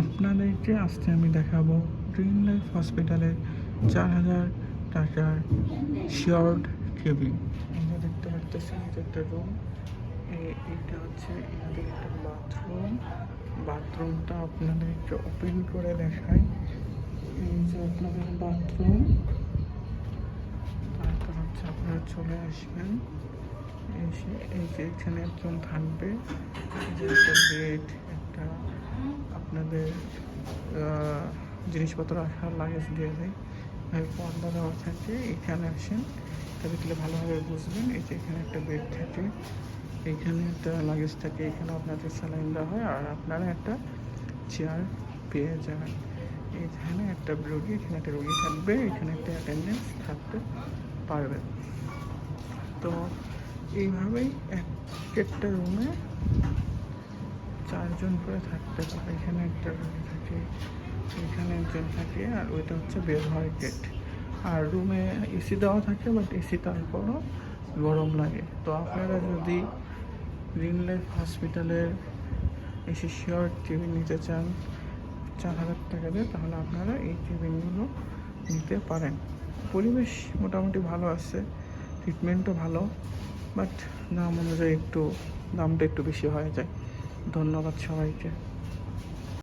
আপনাদেরকে আজকে আমি দেখাবো গ্রিন লাইফ হসপিটালের চার হাজার টাকার শিওর্ড কেবিন আমরা দেখতে পাচ্ছেন এটা একটা রুম এটা হচ্ছে এনাদের একটা বাথরুম বাথরুমটা আপনাদেরকে ওপেন করে দেখাই। এই যে আপনাদের বাথরুম তারপর হচ্ছে আপনারা চলে আসবেন। এসে এই যে এখানে একজন থাকবে এই যে একটা বেড একটা আহ, জিনিসপত্র রাখার লাগেজ দিয়ে দেয় আর পর্দা দেওয়া থাকে এখানে আসেন দেখলে ভালোভাবে বুঝবেন এই যে এখানে একটা বেড থাকে এইখানে একটা লাগেজ থাকে এখানে আপনাদের স্যালাইন দেওয়া হয় আর আপনারা একটা চেয়ার পেয়ে যাবেন। এইখানে একটা রোগী এখানে একটা রোগী থাকবে এখানে একটা অ্যাটেন্ডেন্স থাকতে পারবে। তো এইভাবেই এক একটা রুমে চারজন করে থাকতে পারে এখানে একটা রুমে থাকে, এখানে একজন থাকে, আর ওইটা হচ্ছে বের গেট আর রুমে এসি দেওয়া থাকে বাট এসি তারপরও গরম লাগে। তো আপনারা যদি গ্রিন লাইফ হসপিটালের এসি শিওর কেবিন নিতে চান, চার হাজার টাকা দিয়ে, তাহলে আপনারা এই কেবিনগুলো নিতে পারেন। পরিবেশ মোটামুটি ভালো আছে ট্রিটমেন্টও ভালো বাট দাম অনুযায়ী একটু, দামটা একটু বেশি হয়ে যায়। ধন্যবাদ সবাইকে।